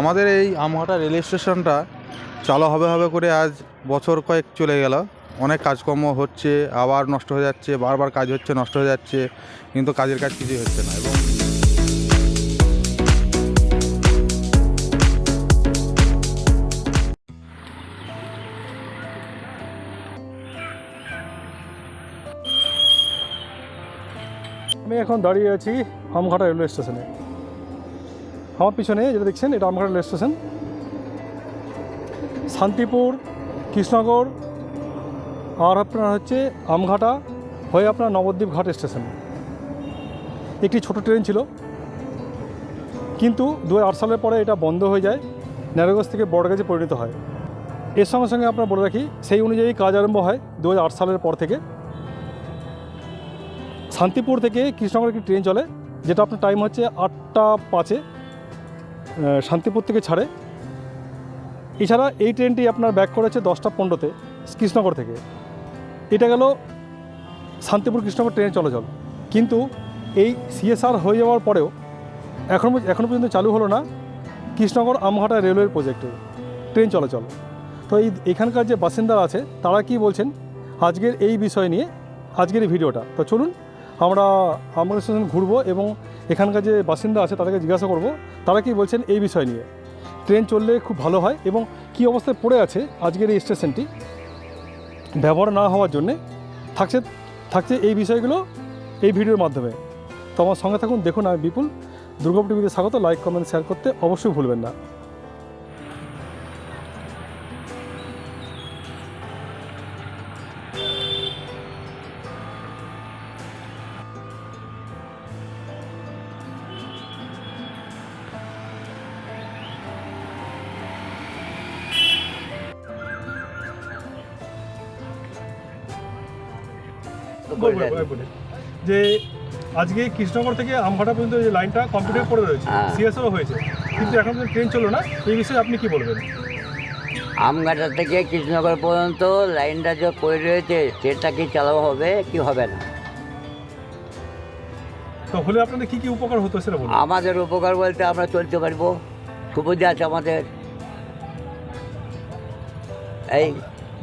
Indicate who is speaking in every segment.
Speaker 1: আমাদের এই আমহাটা রেল স্টেশনটা চালু হবে হবে করে আজ বছর কয়েক চলে গেল। অনেক কাজকর্ম হচ্ছে, আবার নষ্ট হয়ে যাচ্ছে, বারবার কাজ হচ্ছে, নষ্ট হয়ে যাচ্ছে, কিন্তু কাজের কাজ কিছুই হচ্ছে না এবং
Speaker 2: আমি এখন দাঁড়িয়ে আছি আমঘাটা রেলওয়ে স্টেশনে। আমার পিছনে যেটা দেখছেন, এটা আমঘাটা রেলওয়ে স্টেশন। শান্তিপুর, কৃষ্ণনগর, আর আপনার হচ্ছে আমঘাটা, হয়ে আপনার নবদ্বীপ ঘাট স্টেশন। একটি ছোট ট্রেন ছিল। কিন্তু দু হাজার আট সালের পরে এটা বন্ধ হয়ে যায় ন্যারোগঞ্জ থেকে বড়গাছে পরিণত হয়। এর সঙ্গে সঙ্গে আপনার বলে রাখি, সেই অনুযায়ী কাজ আরম্ভ হয় দু হাজার আট সালের পর থেকে। শান্তিপুর থেকে কৃষ্ণনগর একটি ট্রেন চলে, যেটা আপনার টাইম হচ্ছে আটটা পাঁচে। শান্তিপুর থেকে ছাড়ে। এছাড়া এই ট্রেনটি আপনার ব্যাক করেছে দশটা পনেরোতে কৃষ্ণনগর থেকে। এটা গেল শান্তিপুর কৃষ্ণনগর ট্রেন চলাচল। কিন্তু এই সিএসআর হয়ে যাওয়ার পরেও এখন এখনও পর্যন্ত চালু হলো না কৃষ্ণনগর আমহাটা রেলওয়ের প্রজেক্টে ট্রেন চলাচল। তো এই এখানকার যে বাসিন্দারা আছে, তারা কি বলছেন? আজকের এই বিষয় নিয়ে, আজকের এই ভিডিওটা। তো চলুন আমরা আমগা স্টেশন ঘুরবো এবং এখানকার যে বাসিন্দা আছে তাদেরকে জিজ্ঞাসা করব, তারা কি বলছেন এই বিষয় নিয়ে। ট্রেন চললে খুব ভালো হয় এবং কী অবস্থায় পড়ে আছে আজকের এই স্টেশনটি। ব্যবহার না হওয়ার জন্যে থাকছে থাকছে এই বিষয়গুলো এই ভিডিওর মাধ্যমে। তো আমার সঙ্গে থাকুন, দেখুন আমি বিপুল। দুর্গাপুর টিভিতে স্বাগত লাইক কমেন্ট শেয়ার করতে অবশ্যই ভুলবেন না। যে আজকে কৃষ্ণনগর থেকে আমঘাটা পর্যন্ত যে লাইনটা কমপ্লিট করে রয়েছে
Speaker 3: হ্যাঁ।
Speaker 2: সিএসও হয়েছে কিন্তু এখন পর্যন্ত ট্রেন চলো না এই বিষয়ে আপনি কি বলবেন?
Speaker 3: আমঘাটা থেকে কৃষ্ণনগর পর্যন্ত লাইনটা যে পড়ে রয়েছে সেটা কি চালানো হবে কি হবে না?
Speaker 2: তো হলে আপনাদের কি কি উপকার হতো সেটা বলুন।
Speaker 3: আমাদের উপকার বলতে আমরা চলতে পারব। সুবিধা আছে আমাদের। এই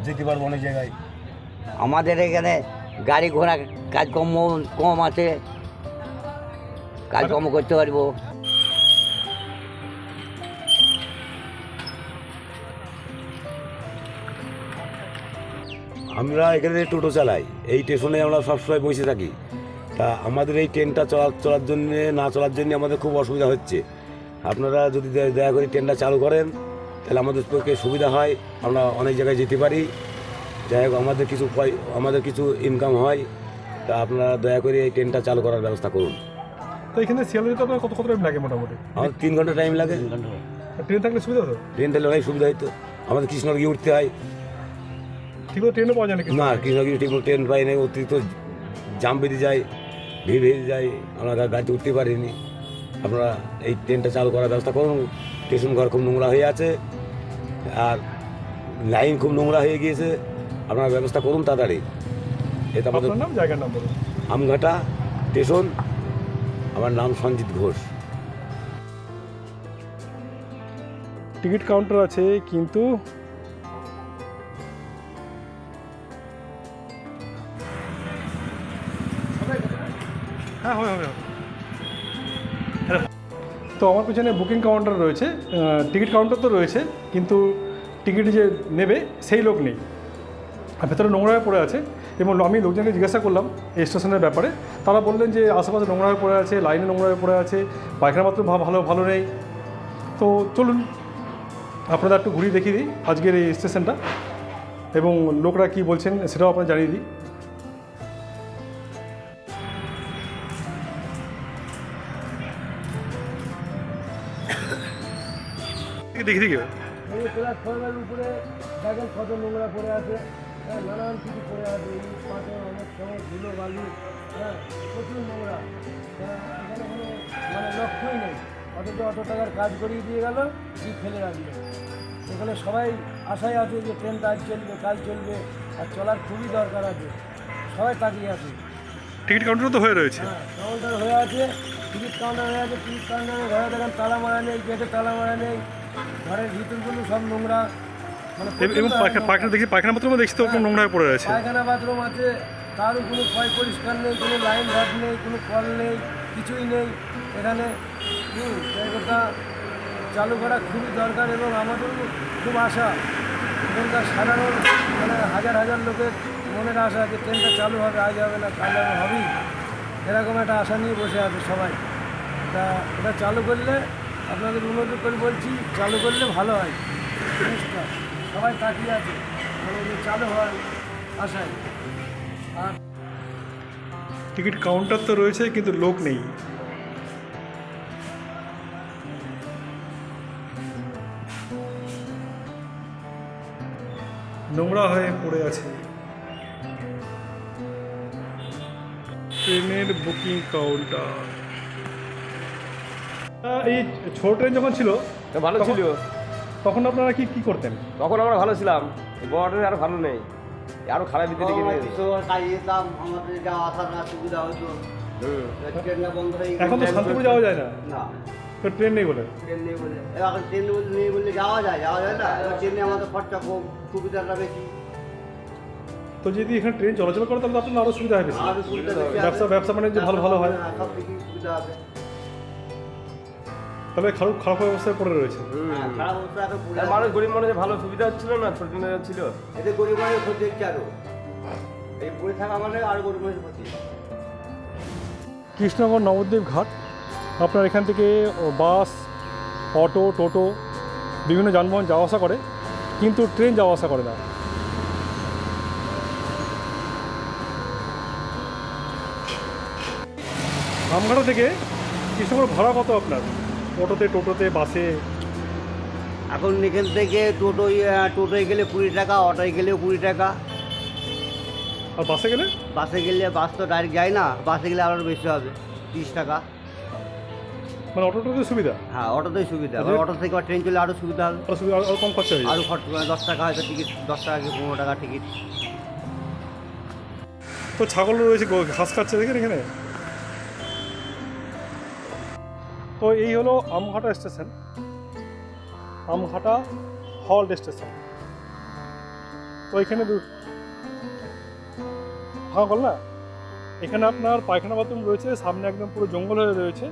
Speaker 4: যেতে পারব অনেক জায়গায়।
Speaker 3: আমাদের এখানে গাড়ি ঘোড়া কাজকর্ম কম আছে। কাজকর্ম করতে পারব।
Speaker 4: আমরা এখানে টোটো চালাই। এই স্টেশনে আমরা সবসময় বসে থাকি। তা আমাদের এই ট্রেনটা চলা চলার জন্য, না চলার জন্য আমাদের খুব অসুবিধা হচ্ছে। আপনারা যদি দয়া করে ট্রেনটা চালু করেন, তাহলে আমাদের পক্ষে সুবিধা হয়। আমরা অনেক জায়গায় যেতে পারি। যাই হোক আমাদের কিছু পয়- আমাদের কিছু ইনকাম হয় তা আপনারা দয়া করে এই ট্রেনটা চালু করার ব্যবস্থা করুন।
Speaker 2: তো এখানে শিয়ালদা যেতে আপনার কত কত টাইম লাগে মোটামুটি?
Speaker 4: আমার তিন ঘণ্টা টাইম লাগে।
Speaker 2: ট্রেন থাকলে সুবিধা হতো?
Speaker 4: ট্রেন থাকলে অনেক সুবিধা হতো আমাদের কৃষ্ণনগর গিয়ে উঠতে হয়।
Speaker 2: ঠিক মতো ট্রেনও পাওয়া যায় না
Speaker 4: না কৃষ্ণগিরি ঠিক ট্রেন পাই নাই অতিরিক্ত জাম বেঁধে যায় ভিড় বেঁধে যায়। আমরা গাড়িতে উঠতে পারিনি। আপনারা এই ট্রেনটা চালু করার ব্যবস্থা করুন। স্টেশন ঘর খুব নোংরা হয়ে আছে। আর লাইন খুব নোংরা হয়ে গিয়েছে। আপনারা ব্যবস্থা করুন তাড়াতাড়ি। এটা আমাদের
Speaker 2: নাম জায়গার নাম বলুন।
Speaker 4: আমঘাটা স্টেশন। আমার নাম সঞ্জিত ঘোষ।
Speaker 2: টিকিট কাউন্টার আছে কিন্তু হ্যাঁ হবে হবে হবে। তো আমার পিছনে বুকিং কাউন্টার রয়েছে। টিকিট কাউন্টার তো রয়েছে কিন্তু টিকিট যে নেবে সেই লোক নেই। আর ভেতরে নোংরা হয়ে পড়ে আছে এবং আমি লোকজনকে জিজ্ঞাসা করলাম এই স্টেশনের ব্যাপারে। তারা বললেন যে আশেপাশে নোংরা হয়ে পড়ে আছে লাইনে নোংরা হয়ে পড়ে আছে পায়খানা মাত্র ভালো ভালো নেই। তো চলুন আপনারা একটু ঘুরিয়ে দেখিয়ে দিই আজকের এই স্টেশনটা এবং লোকরা কি বলছেন সেটাও আপনারা জানিয়ে দিই। দেখি দেখি।
Speaker 5: উপরে দেখেন কত নোংরা পড়ে আছে। নানান কিছু পড়ে আছে পাথর অনেক সময় ধুলো বালু হ্যাঁ প্রচুর নোংরা। হ্যাঁ, এখানে কোনো মানে লক্ষ্যই নেই। অথচ অত টাকার কাজ করিয়ে দিয়ে গেল কি ফেলে রাখবে? এখানে সবাই আশায় আছে যে ট্রেন কাজ চলবে কাজ চলবে আর চলার খুবই দরকার আছে। সবাই তাকিয়ে আছে।
Speaker 2: টিকিট কাউন্টার তো হয়ে রয়েছে।
Speaker 5: হ্যাঁ কাউন্টার হয়ে আছে টিকিট কাউন্টার হয়ে আছে টিকিট কাউন্টারে ঘরে দেখেন তালা মারা নেই গেটে তালা মারা নেই ঘরের ভিতরগুলো সব নোংরা।
Speaker 2: এব- এবং পায়খানা দেখি পায়খানা বাথরুমে দেখছি তো নোংরা পড়ে রয়েছে।
Speaker 5: পায়খানা বাথরুম আছে তারও কোনো পয় পরিষ্কার নেই কোনো লাইন ঘাট নেই কোনো কল নেই কিছুই নেই। এখানে জায়গাটা চালু করা খুবই দরকার এবং আমাদের খুব আশা। এখানকার সাধারণ মানে হাজার হাজার লোকের মনের আশা যে ট্রেনটা চালু হবে আজ হবে না কাল হবে হবেই। এরকম একটা আশা নিয়ে বসে আছে সবাই। তা এটা চালু করলে আপনাদের উন্নতি করে বলছি চালু করলে ভালো হয়। জিনিসটা সবাই তাকিয়ে আছে। যে চালু হয় আশায়। আর
Speaker 2: টিকিট কাউন্টার তো রয়েছে কিন্তু লোক নেই। নোংরা হয়ে পড়ে আছে। ট্রেনের বুকিং কাউন্টার। এই ছোট ট্রেন যখন ছিল
Speaker 6: তো ভালো ছিল।
Speaker 2: তখন আপনারা কি কি করতেন?
Speaker 6: তখন আমরা ভালো ছিলাম। এই বড় ট্রেন আরও ভালো নেই। আরও খারাপ দিতে।
Speaker 7: কাজে যেতাম আমাদের যাওয়া আসার না সুবিধা হতো। ট্রেনটা বন্ধ হয়ে
Speaker 2: এখন তো শান্তিপুর যাওয়া যায় না?
Speaker 7: না।
Speaker 2: তো ট্রেন নেই বলে?
Speaker 7: ট্রেন নেই বলে। এখন ট্রেন নেই বললে যাওয়া যায় যাওয়া যায় না। এবার ট্রেনে আমাদের খরচা কম সুবিধাটা বেশি।
Speaker 2: তো যদি এখানে ট্রেন চলাচল করে তাহলে তো আপনার আরও সুবিধা হবে।
Speaker 7: আরও
Speaker 2: ব্যবসা। ব্যবসা বাণিজ্য ভালো ভালো হয়।
Speaker 7: হ্যাঁ, সব সুবিধা হবে।
Speaker 2: তাহলে খারাপ খারাপ অবস্থায় পড়ে রয়েছে।
Speaker 7: হ্যাঁ,
Speaker 6: মানুষ গরিব মানুষের ভালো সুবিধা হচ্ছিল না? ছোট ট্রেনে ছিল
Speaker 7: এতে গরিব মানুষের ক্ষতি হচ্ছে আরও। এই পড়ে থাকা মানে আরও গরিব মানুষের ক্ষতি।
Speaker 2: কৃষ্ণনগর নবদ্বীপ ঘাট। আপনার এখান থেকে বাস অটো টোটো বিভিন্ন যানবাহন যাওয়া আসা করে কিন্তু ট্রেন যাওয়া আসা করে না। আমঘাটা থেকে কৃষ্ণনগর ভাড়া কত আপনার? অটোতে টোটোতে বাসে?
Speaker 7: এখন এখান থেকে টোটোয় টোটোয় গেলে কুড়ি টাকা অটোয় গেলেও কুড়ি টাকা।
Speaker 2: আর বাসে গেলে?
Speaker 7: বাসে গেলে বাস তো ডাইরেক্ট যায় না বাসে গেলে আরও বেশি হবে তিরিশ টাকা।
Speaker 2: মানে অটো টোটোতে সুবিধা?
Speaker 7: হ্যাঁ অটোতেই সুবিধা
Speaker 2: আচ্ছা।
Speaker 7: অটো থেকে আবার ট্রেন চলে আরও সুবিধা হবে।
Speaker 2: আরও সুবিধা আরও কম খরচা হয়ে
Speaker 7: আরও খরচ মানে দশ টাকা হয়তো টিকিট দশ টাকা কি পনেরো টাকা টিকিট
Speaker 2: তো ছাগল রয়েছে ঘাস খাচ্ছে দেখেন এখানে? তো এই হলো Amghata station. Amghata halt station. তো এখানে ফাঁকা বল না। এখানে আপনার পায়খানা বাথরুম রয়েছে, সামনে একদম পুরো জঙ্গল হয়ে রয়েছে।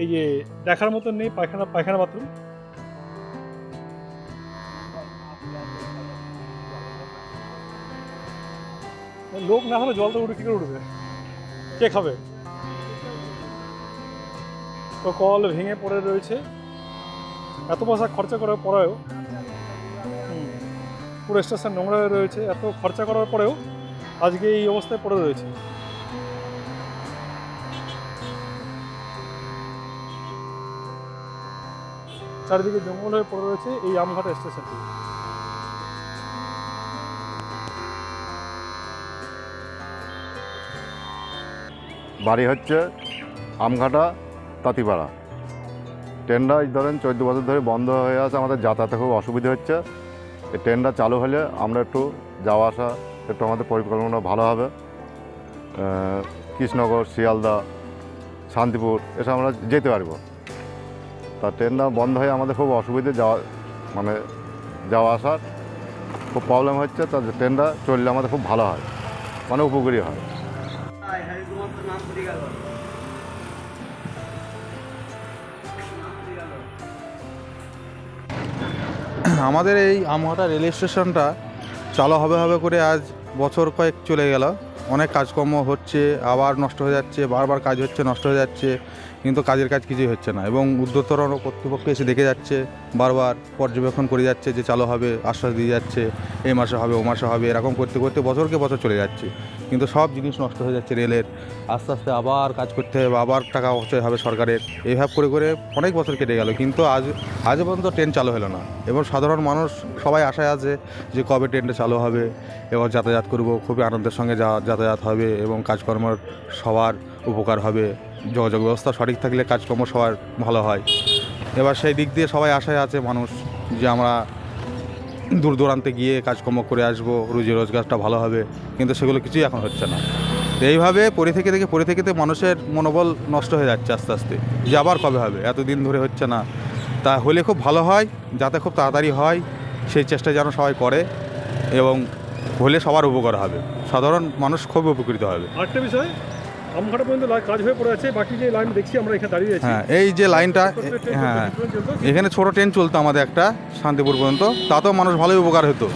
Speaker 2: এই যে দেখার মতন নেই পায়খানা পায়খানা বাথরুম। লোক না হলে জল তো উঠে কী করে উঠবে? কে খাবে? কল ভেঙে পড়ে রয়েছে। এত পয়সা খরচা করার পরেও পুরো স্টেশন নোংরা হয়ে রয়েছে। এত খরচা করার পরেও আজকে এই অবস্থায় পড়ে রয়েছে। চারিদিকে জঙ্গল হয়ে পড়ে রয়েছে এই আমঘাটা স্টেশনটি।
Speaker 8: বাড়ি হচ্ছে আমঘাটা তাঁতিপাড়া। ট্রেনটা ধরেন চোদ্দ বছর ধরে বন্ধ হয়ে আছে, আমাদের যাতায়াতে খুব অসুবিধা হচ্ছে। এই ট্রেনটা চালু হলে আমরা একটু যাওয়া আসা, একটু আমাদের পরিকল্পনা ভালো হবে। কৃষ্ণনগর, শিয়ালদা, শান্তিপুর, এসব আমরা যেতে পারব। তা ট্রেনটা বন্ধ হয়ে আমাদের খুব অসুবিধে যাওয়া মানে যাওয়া আসার খুব প্রবলেম হচ্ছে। তা ট্রেনটা চললে আমাদের খুব ভালো হয় মানে উপকারী হয়।
Speaker 1: আমাদের এই আমহাটা রেল স্টেশনটা চালু হবে হবে করে আজ বছর কয়েক চলে গেল। অনেক কাজকর্ম হচ্ছে, আবার নষ্ট হয়ে যাচ্ছে, বারবার কাজ হচ্ছে, নষ্ট হয়ে যাচ্ছে, কিন্তু কাজের কাজ কিছুই হচ্ছে না এবং ঊর্ধ্বতর কর্তৃপক্ষ এসে দেখে যাচ্ছে, বারবার পর্যবেক্ষণ করে যাচ্ছে যে চালু হবে, আশ্বাস দিয়ে যাচ্ছে, এই মাসে হবে, ও মাসে হবে, এরকম করতে করতে বছরকে বছর চলে যাচ্ছে। কিন্তু সব জিনিস নষ্ট হয়ে যাচ্ছে রেলের। আস্তে আস্তে আবার কাজ করতে হবে, আবার টাকা অপচয় হবে সরকারের। এইভাবে করে করে অনেক বছর কেটে গেল, কিন্তু আজ আজ পর্যন্ত ট্রেন চালু হলো না এবং সাধারণ মানুষ সবাই আশায় আছে যে কবে ট্রেনটা চালু হবে, এবার যাতায়াত করব, খুবই আনন্দের সঙ্গে যা- যাতায়াত হবে এবং কাজকর্ম সবার উপকার হবে। যোগাযোগ ব্যবস্থা সঠিক থাকলে কাজকর্ম সবার ভালো হয়। এবার সেই দিক দিয়ে সবাই আশায় আছে মানুষ যে আমরা দূর দূরান্তে গিয়ে কাজকর্ম করে আসব, রুজি রোজগারটা ভালো হবে, কিন্তু সেগুলো কিছুই এখন হচ্ছে না। এইভাবে পড়ে থেকে থেকে, পড়ে থেকে মানুষের মনোবল নষ্ট হয়ে যাচ্ছে আস্তে আস্তে। যে আবার কবে হবে? এতদিন ধরে হচ্ছে না। তা হলে খুব ভালো হয়, যাতে খুব তাড়াতাড়ি হয়, সেই চেষ্টা যেন সবাই করে এবং হলে সবার উপকার হবে। সাধারণ মানুষ খুব উপকৃত হবে।
Speaker 2: আরেকটা বিষয় আমঘাটা পর্যন্ত কাজ হয়ে পড়ে আছে বাকি যে লাইন দেখছি আমরা এখানে দাঁড়িয়ে আছি।
Speaker 1: হ্যাঁ এই যে লাইনটা হ্যাঁ। এখানে ছোট ট্রেন চলতো আমাদের একটা শান্তিপুর পর্যন্ত। তাতেও মানুষ ভালোই উপকার হতো।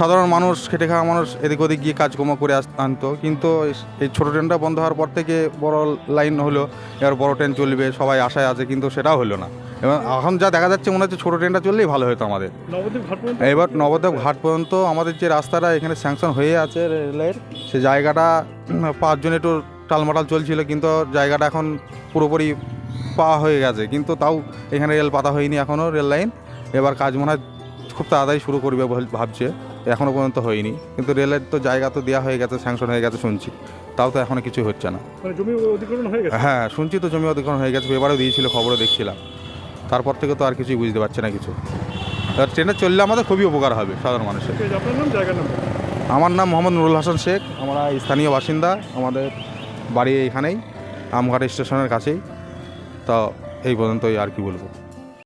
Speaker 1: সাধারণ মানুষ খেটে খাওয়া মানুষ এদিক ওদিক গিয়ে কাজকর্ম করে আনতো। কিন্তু এই ছোট ট্রেনটা বন্ধ হওয়ার পর থেকে বড় লাইন হলো এবার বড় ট্রেন চলবে সবাই আশায় আছে কিন্তু সেটাও হলো না। এবং এখন যা দেখা যাচ্ছে মনে হচ্ছে ছোটো ট্রেনটা চললেই ভালো হতো আমাদের। এবার নবদ্বীপ ঘাট পর্যন্ত আমাদের যে রাস্তাটা এখানে স্যাংশন হয়ে আছে রেলের। সে জায়গাটা পাঁচজন একটু টালমাটাল চলছিল কিন্তু জায়গাটা এখন পুরোপুরি পাওয়া হয়ে গেছে। কিন্তু তাও এখানে রেল পাতা হয়নি এখনও রেল লাইন এবার কাজ মনে হয় খুব তাড়াতাড়ি শুরু করবে বল- ভাবছে। এখনও পর্যন্ত হয়নি। কিন্তু রেলের তো জায়গা তো দেওয়া হয়ে গেছে স্যাংশন হয়ে গেছে শুনছি। তাও তো এখনও কিছু হচ্ছে না।
Speaker 2: মানে জমি অধিগ্রহণ হয়ে গেছে?
Speaker 1: হ্যাঁ শুনছি তো জমি অধিগ্রহণ হয়ে গেছে পেপারেও দিয়েছিল খবরও দেখছিলাম। তারপর থেকে তো আর কিছুই বুঝতে পারছে না কিছু। আর ট্রেনে চললে আমাদের খুবই উপকার হবে সাধারণ মানুষের। আমার নাম মোহাম্মদ নুরুল হাসান শেখ আমরা স্থানীয় বাসিন্দা আমাদের বাড়ি এখানেই আমঘাট স্টেশনের কাছেই। তো এই পর্যন্তই আর কি বলব।